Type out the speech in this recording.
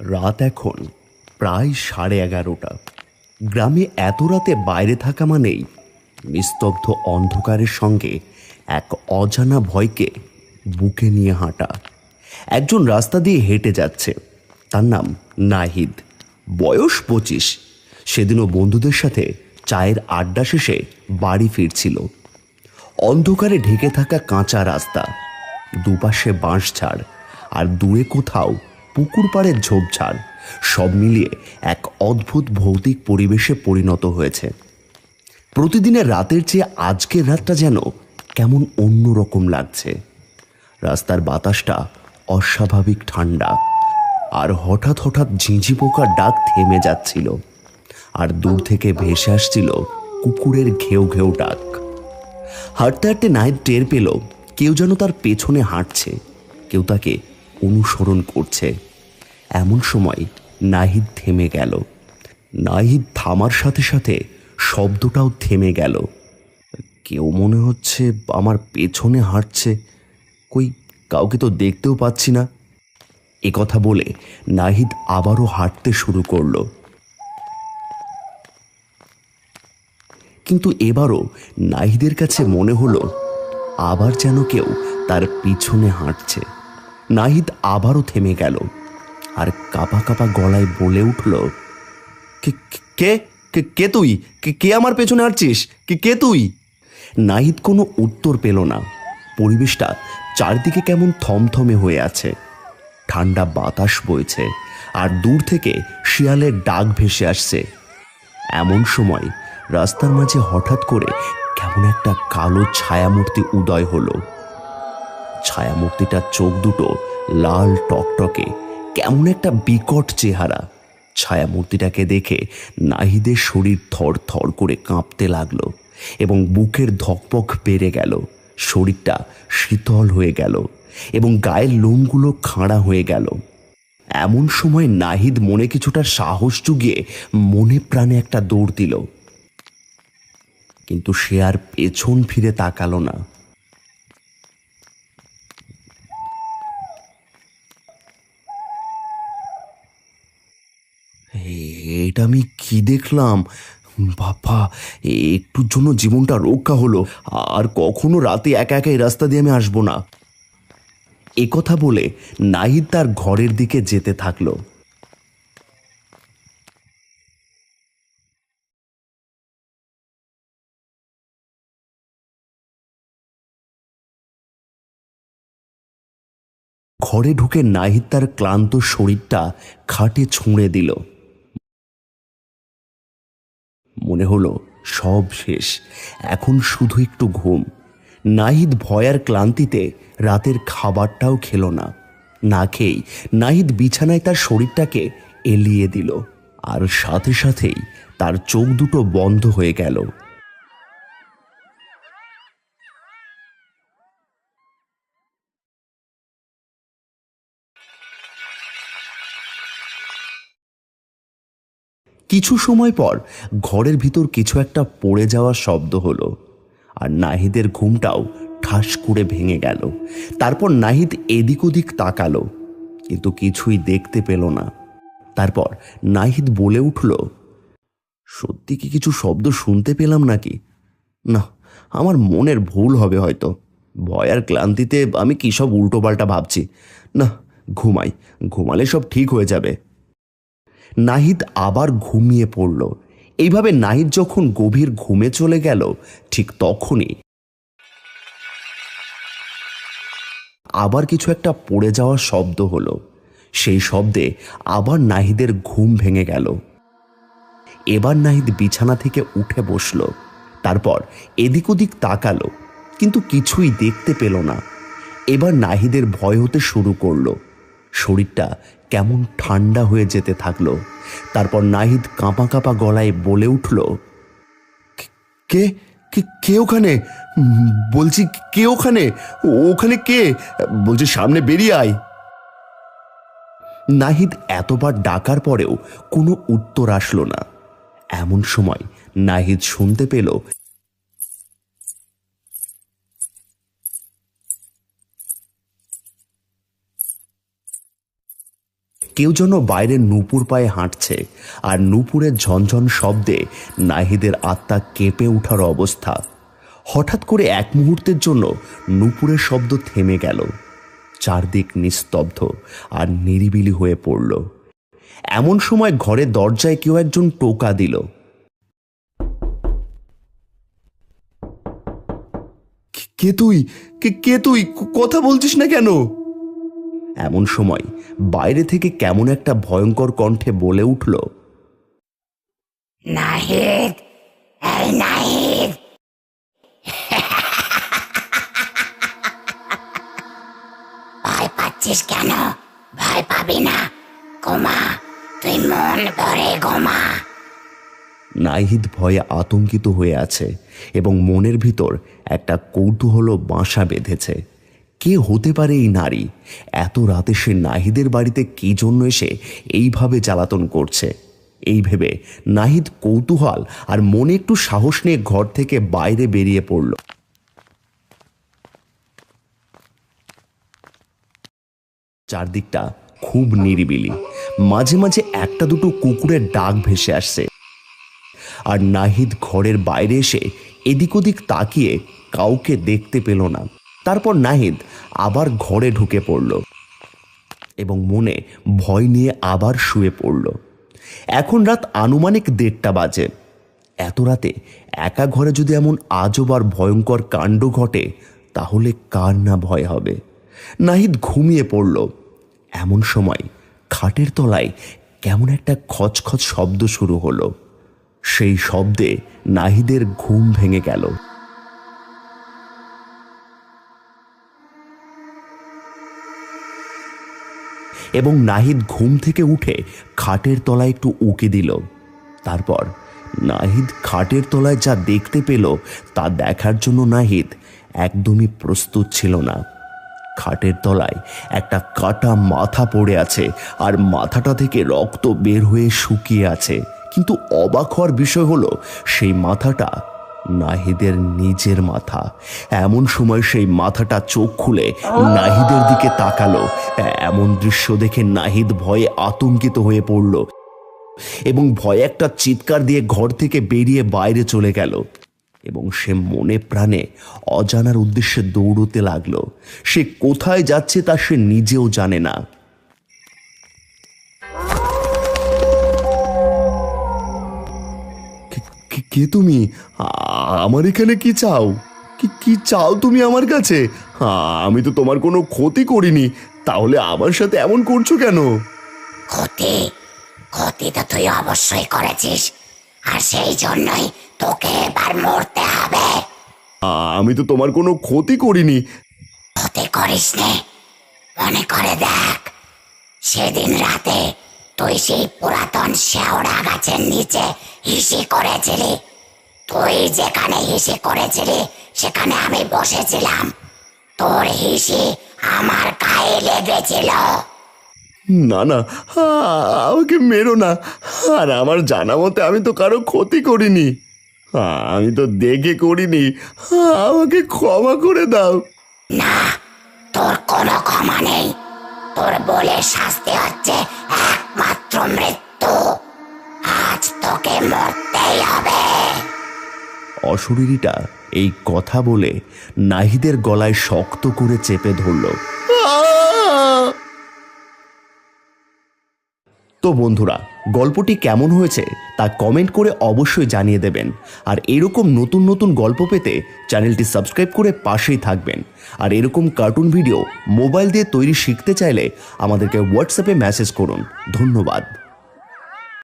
রাত এখন, প্রায় সাড়ে এগারোটা। গ্রামে এত রাতে বাইরে থাকা মানেই নিস্তব্ধ অন্ধকারের সঙ্গে এক অজানা ভয়কে বুকে নিয়ে হাঁটা। একজন রাস্তা দিয়ে হেঁটে যাচ্ছে। তার নাম নাহিদ। বয়স পঁচিশ। সেদিনও বন্ধুদের সাথে চায়ের আড্ডা শেষে বাড়ি ফিরছিল। অন্ধকারে ঢেকে থাকা কাঁচা রাস্তা, দুপাশে বাঁশঝাড় আর দূরে কোথাও পুকুর পাড়ের ঝোপঝাড়, সব মিলিয়ে এক অদ্ভুত ভৌতিক পরিবেশে পরিণত হয়েছে। প্রতিদিনের রাতের চেয়ে আজকের রাতটা যেন কেমন অন্যরকম লাগছে। রাস্তার বাতাসটা অস্বাভাবিক ঠান্ডা, আর হঠাৎ হঠাৎ ঝিঁঝি পোকার ডাক থেমে যাচ্ছিল, আর দূর থেকে ভেসে আসছিল কুকুরের ঘেউ ঘেউ ডাক। হাঁটতে হাঁটতে নাহিদ টের পেল, কেউ যেন তার পেছনে হাঁটছে, কেউ তাকে অনুসরণ করছে। এমন সময় নাহিদ থেমে গেল। নাহিদ থামার সাথে সাথে শব্দটাও থেমে গেল। কেউ মনে হচ্ছে আমার পেছনে হাঁটছে। কই, কাউকে তো দেখতেও পাচ্ছি না। এ কথা বলে নাহিদ আবারও হাঁটতে শুরু করল। কিন্তু এবারও নাহিদের কাছে মনে হলো আবার যেন কেউ তার পিছনে হাঁটছে। নাহিদ আবারও থেমে গেল। আর কাপা কাপা গলায় বলে উঠল, "কে- কে তুই? কে আমার পেছনে হাঁটছিস? কে কে তুই? নাহিদ কোনো উত্তর পেল না। পরিবেশটা চারদিকে কেমন থমথমে হয়ে আছে। ঠান্ডা বাতাস বইছে আর দূর থেকে শিয়ালের ডাক ভেসে আসছে। এমন সময় রাস্তার মাঝে হঠাৎ করে কেমন একটা কালো ছায়ামূর্তি উদয় হলো। ছায়ামূর্তিটার চোখ দুটো লাল টকটকে। কেমন একটা বিকট চেহারা। ছায়ামূর্তিটাকে দেখে নাহিদের শরীর থর থর করে কাঁপতে লাগল এবং বুকের ধকপক বেড়ে গেল। শরীরটা শীতল হয়ে গেল এবং গায়ের লোমগুলো খাঁড়া হয়ে গেল। এমন সময় নাহিদ মনে কিছুটা সাহস জুগিয়ে মনে প্রাণে একটা দৌড় দিল। কিন্তু সে আর পেছন ফিরে তাকালো না। এটা আমি কি দেখলাম? বাবা একটুর জন্য জীবনটা রক্ষা হলো। আর কখনো রাতে একা একা এই রাস্তা দিয়ে আমি আসব না। কথা বলে নাহিদ তার ঘরের দিকে যেতে থাকল। ঘরে ঢুকে নাহিদ তার ক্লান্ত শরীরটা খাটে ছুঁড়ে দিল। মনে হলো সব শেষ। এখন শুধু একটু ঘুম। নাহিদ ভয়ার ক্লান্তিতে রাতের খাবারটাও খেলো না। না খেয়েই নাহিদ বিছানায় তার শরীরটাকে এলিয়ে দিল। আর সাথে সাথেই তার চোখ দুটো বন্ধ হয়ে গেল। কিছু সময় পর ঘরের ভিতর কিছু একটা পড়ে যাওয়ার শব্দ হলো, আর নাহিদের ঘুমটাও ঠাস করে ভেঙে গেল। তারপর নাহিদ এদিক ওদিক তাকালো, কিন্তু কিছুই দেখতে পেল না। তারপর নাহিদ বলে উঠল, সত্যি কি কিছু শব্দ শুনতে পেলাম নাকি? না, আমার মনের ভুল হবে হয়তো। ভয় আর ক্লান্তিতে আমি কী সব উল্টোপাল্টা ভাবছি? না, ঘুমাই, ঘুমালে সব ঠিক হয়ে যাবে। নাহিদ আবার ঘুমিয়ে পড়ল। এইভাবে নাহিদ যখন গভীর ঘুমে চলে গেল, ঠিক তখনই আবার কিছু একটা পড়ে যাওয়ার শব্দ হলো। সেই শব্দে আবার নাহিদের ঘুম ভেঙে গেল। এবার নাহিদ বিছানা থেকে উঠে বসল। তারপর এদিক ওদিক তাকালো, কিন্তু কিছুই দেখতে পেল না। এবার নাহিদের ভয় হতে শুরু করল। শরীরটা কেমন ঠান্ডা হয়ে যেতে থাকল। তারপর নাহিদ কাঁপা কাঁপা গলায় বলে উঠল, কে কে ওখানে? বলছি কে ওখানে? ওখানে কে? বলছি সামনে বেরিয়ে আয়। নাহিদ এতবার ডাকার পরেও কোনো উত্তর আসলো না। এমন সময় নাহিদ শুনতে পেল কেউ যেন বাইরে নূপুর পায়ে হাঁটছে আর নূপুরের ঝনঝন শব্দে নাহিদের আত্মা কেঁপে ওঠার অবস্থা। হঠাৎ করে এক মুহূর্তের জন্য নূপুরের শব্দ থেমে গেল। চারদিক নিস্তব্ধ আর নিরিবিলি হয়ে পড়ল। এমন সময় ঘরের দরজায় কেউ একজন টোকা দিল। কে তুই? কে তুই? কথা বলছিস না কেন? এমন সময় বাইরে থেকে কেমন একটা ভয়ঙ্কর কণ্ঠে বলে উঠল নাহিদ এই নাহিদ। ভয় পাচ্ছিস কেন? ভয় পাবি না। গোমা তুই মন ভরে গোমা নাহিদ ভয়ে আতঙ্কিত হয়ে আছে এবং মনের ভিতর একটা কৌতূহল বাসা বেঁধেছে। কে হতে পারে এই নারী? এত রাতে সে নাহিদের বাড়িতে কি জন্য এসে এইভাবে জ্বালাতন করছে? এই ভেবে নাহিদ কৌতূহল আর মনে একটু সাহস নিয়ে ঘর থেকে বাইরে বেরিয়ে পড়ল। চারদিকটা খুব নিরিবিলি। মাঝে মাঝে একটা দুটো কুকুরের ডাক ভেসে আসছে। আর নাহিদ ঘরের বাইরে এসে এদিক ওদিক তাকিয়ে কাউকে দেখতে পেল না। তারপর নাহিদ আবার ঘরে ঢুকে পড়ল এবং মনে ভয় নিয়ে আবার শুয়ে পড়ল। এখন রাত আনুমানিক দেড়টা বাজে। এত রাতে একা ঘরে যদি এমন আজব আর ভয়ঙ্কর কাণ্ড ঘটে, তাহলে কার না ভয় হবে? নাহিদ ঘুমিয়ে পড়ল। এমন সময় খাটের তলায় কেমন একটা খচখচ শব্দ শুরু হলো। সেই শব্দে নাহিদের ঘুম ভেঙে গেল। এবং নাহিদ ঘুম থেকে উঠে খাটের তলায় একটু উকি দিল। তারপর নাহিদ খাটের তলায় যা দেখতে পেল তা দেখার জন্য নাহিদ একদমই প্রস্তুত ছিল না। খাটের তলায় একটা কাটা মাথা পড়ে আছে আর মাথাটা থেকে রক্ত বের হয়ে শুকিয়ে আছে। কিন্তু অবাক হওয়ার বিষয় হলো, সেই মাথাটা নাহিদের নিজের মাথা। এমন সময় সেই মাথাটা চোখ খুলে নাহিদের দিকে তাকালো। এমন দৃশ্য দেখে নাহিদ ভয়ে আতঙ্কিত হয়ে পড়ল এবং ভয়ে একটা চিৎকার দিয়ে ঘর থেকে বেরিয়ে বাইরে চলে গেল এবং সে মনে প্রাণে অজানার উদ্দেশ্যে দৌড়তে লাগল। সে কোথায় যাচ্ছে তা সে নিজেও জানে না। কে- তুমি? আমার এখানে কি চাও? কি কি চাও তুমি আমার কাছে? আমি তো তোমার কোনো ক্ষতি করিনি। তাহলে আমার সাথে এমন করছ কেন? ক্ষতি? ক্ষতি তো তুই অবশ্যই করেছিস। আর সেই জন্যই তোকে এবার মরতে হবে। আমি তো তোমার কোনো ক্ষতি করিনি। ক্ষতি করিস নে মনে করে দেখ সেদিন রাতে তুই সেই পুরাতন শেওড়া গাছের নিচে হিসি করেছিলি? তুই যেখানে হিসি করেছিলি সেখানে আমি বসেছিলাম। তোর হিসি আমার গায়ে লেগেছিল। না না আমাকে মেরো না। আর আমার জানা মতে আমি তো কারও ক্ষতি করিনি। আমি তো দেখে করিনি। আমাকে ক্ষমা করে দাও। না তোর কোনো ক্ষমা নেই। তোর বলে শাস্তি হচ্ছে মৃত্যু অশরীরীটা এই কথা বলে নাহিদের গলায় শক্ত করে চেপে ধরল। তো বন্ধুরা, গল্পটি কেমন হয়েছে তা কমেন্ট করে অবশ্যই জানিয়ে দেবেন। আর এরকম নতুন নতুন গল্প পেতে চ্যানেলটি সাবস্ক্রাইব করে পাশেই থাকবেন। আর এরকম কার্টুন ভিডিও মোবাইল দিয়ে তৈরি শিখতে চাইলে আমাদেরকে হোয়াটসঅ্যাপে মেসেজ করুন। ধন্যবাদ।